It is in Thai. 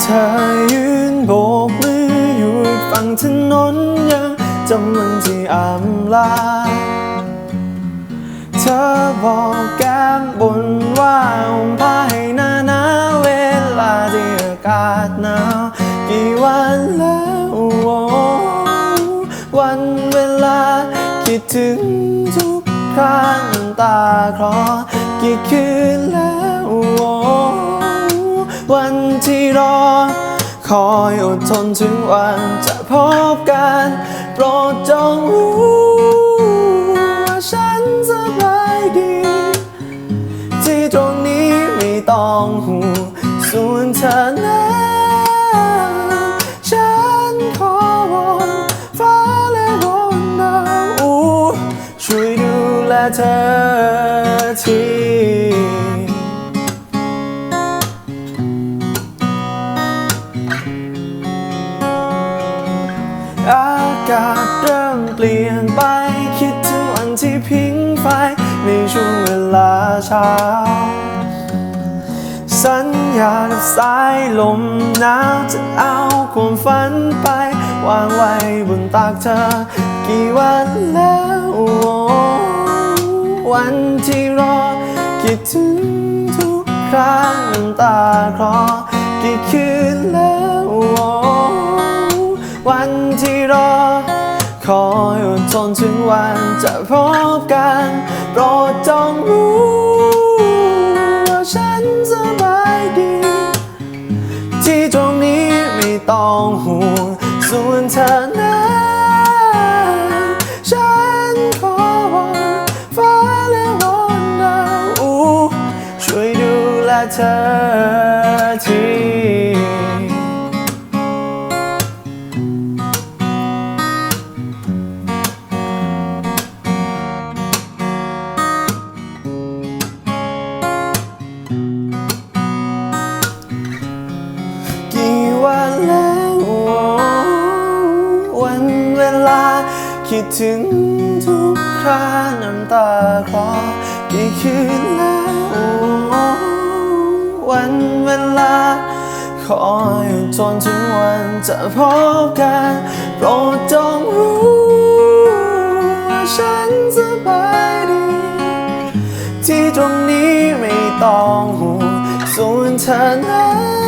เธอยืนโบกมืออยู่ฝั่งถนนยังจำวันที่อำลา เธอบอกแก้มบนว่าองผ้าให้หนาหนาวเวลาที่อากาศหนาวกี่วันแล้ววันเวลาคิดถึงทุกครั้งตาคลอกี่คืนแล้ว วันที่รอ คอยอดทนถึงวันจะพบกัน โปรดจงรู้ว่าฉันสบายดี ที่ตรงนี้ไม่ต้องห่วงส่วนเธอนั้นฉันขอากาศเริ่มเปลี่ยนไป คิดถึงวันที่พิงไฟ ในช่วงเวลาเช้า สัญญากสายลมหนาวจะเอาความฝันไป วางไว้บนตากเธอ กี่วันแล้ว วันที่รอ คิดถึงทุกครั้งน้ำตาคลอกี่คืน ที่รอ คอยอดทนถึงวันจะพบกัน โปรดจงรู้ว่าฉันสบายดี ที่ตรงนี้ไม่ต้องห่วงส่วนเธอนั้นฉันข คิดถึงทุกคราน้ำตาคลอกี่คืนแล้ววันเวลา คอยจนถึงวันจะพบกันโปรดจงรู้ว่าฉันสบายดี ที่ตรงนี้ไม่ต้องห่วงส่วนเธอนั้น